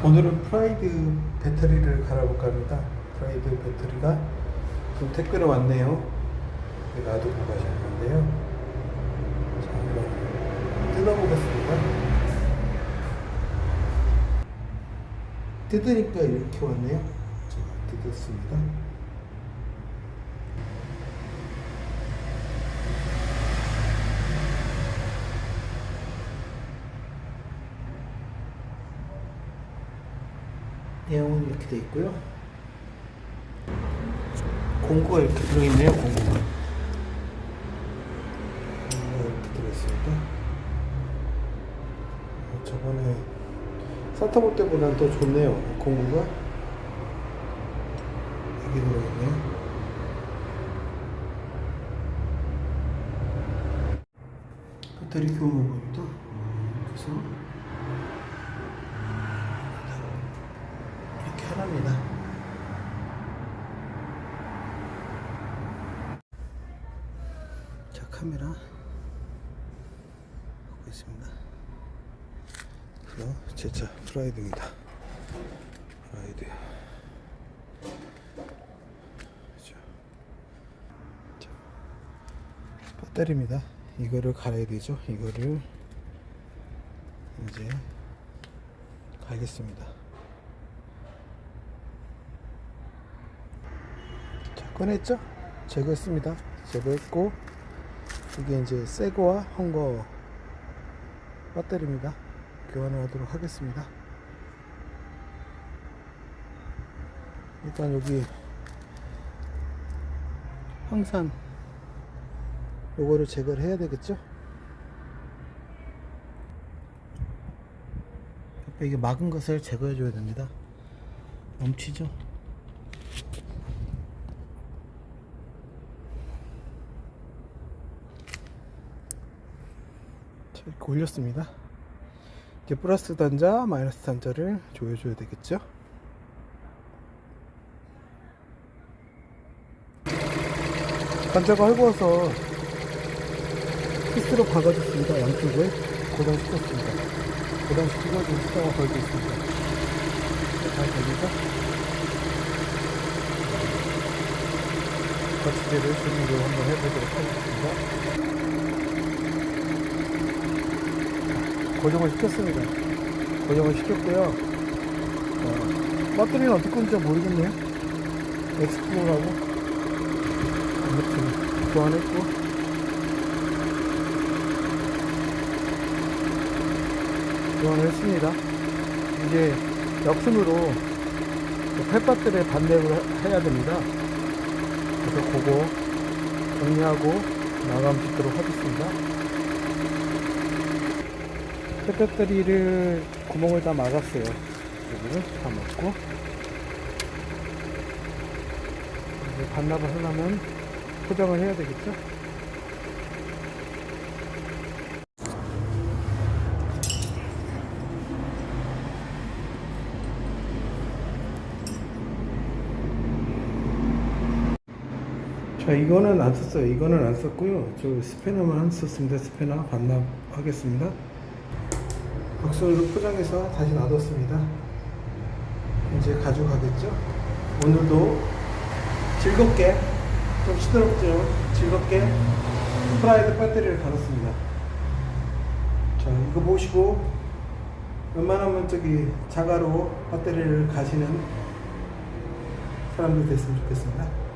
오늘은 프라이드 배터리를 갈아볼까 합니다. 프라이드 배터리가 지금 택배로 왔네요. 놔두고 가실 건데요. 자, 한번 뜯어보겠습니다. 뜯으니까 이렇게 왔네요. 제가 뜯었습니다. 내용은 이렇게 돼 있고요. 공구가 이렇게 들어있네요. 공구가. 공구가 이렇게 들어있습니다. 어, 저번에 산타볼 때보다는 더 좋네요. 공구가. 여기 들어있네요. 배터리 교모입니다. 그래서 하랍니다. 자 카메라 보고 있습니다. 그리고 제차 프라이드입니다. 프라이드. 그죠. 자, 배터리입니다. 이거를 갈아야 되죠. 이거를 이제 갈겠습니다. 자, 꺼냈죠? 제거했습니다. 제거했고, 이게 이제 새 거와 헌거 배터리입니다. 교환을 하도록 하겠습니다. 일단 여기 항상 요거를 제거를 해야 되겠죠? 이게 막은 것을 제거해 줘야 됩니다. 넘치죠? 이렇게 올렸습니다. 이제 플러스 단자, 마이너스 단자를 조여줘야 되겠죠? 단자가 헐거워서 피스로 박아줬습니다. 양쪽에 고정시켰습니다. 고정시키고 좀 숫자가 걸고 있습니다. 잘 됩니다. 거치대를 조명으로 한번 해보도록 하겠습니다. 고정을 시켰습니다. 고정을 시켰고요. 어, 배터리는 어떻게 건지 모르겠네요. 엑스플로라고 아무튼 교환했고 교환을 했습니다. 이제 역순으로 펫밭들의 반대를 해야 됩니다. 그래서 그거 정리하고 마감 짓도록 하겠습니다. 펫배터리를 구멍을 다 막았어요. 여기를 다 막고. 이제 반납을 하려면 포장을 해야 되겠죠? 자 이거는 안 썼어요. 이거는 안 썼고요. 저 스패너만 썼습니다. 스패너 반납하겠습니다 박스로 포장해서 다시 놔뒀습니다. 이제 가져가겠죠? 오늘도 즐겁게 좀 시끄럽죠? 즐겁게 프라이드 배터리를 갈았습니다. 자 이거 보시고 웬만하면 저기 자가로 배터리를 가시는 사람들 됐으면 좋겠습니다